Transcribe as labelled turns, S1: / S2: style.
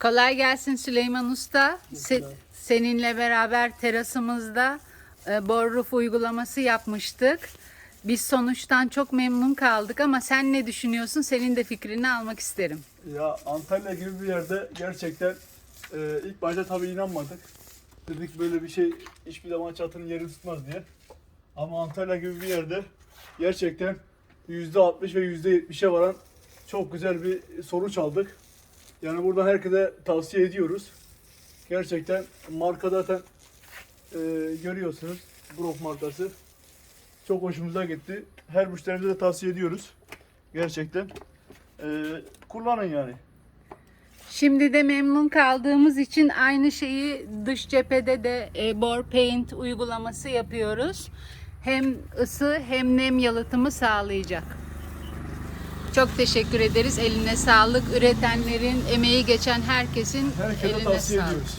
S1: Kolay gelsin Süleyman Usta. Se- seninle beraber terasımızda e, bor roof uygulaması yapmıştık. Biz sonuçtan çok memnun kaldık ama sen ne düşünüyorsun? Senin de fikrini almak isterim.
S2: Ya Antalya gibi bir yerde gerçekten e, ilk başta tabii inanmadık. Dedik böyle bir şey hiçbir zaman çatının yeri tutmaz diye. Ama Antalya gibi bir yerde gerçekten %60 ve %70'e varan çok güzel bir sonuç aldık. Yani buradan herkese tavsiye ediyoruz. Gerçekten marka zaten e, görüyorsunuz. Grok markası. Çok hoşumuza gitti. Her müşterimize de tavsiye ediyoruz. Gerçekten. E, kullanın yani.
S1: Şimdi de memnun kaldığımız için aynı şeyi dış cephede de e, bor paint uygulaması yapıyoruz. Hem ısı hem nem yalıtımı sağlayacak. Çok teşekkür ederiz. Eline sağlık. Üretenlerin, emeği geçen herkesin
S2: Herkese
S1: eline
S2: tavsiye
S1: sağlık.
S2: ediyoruz.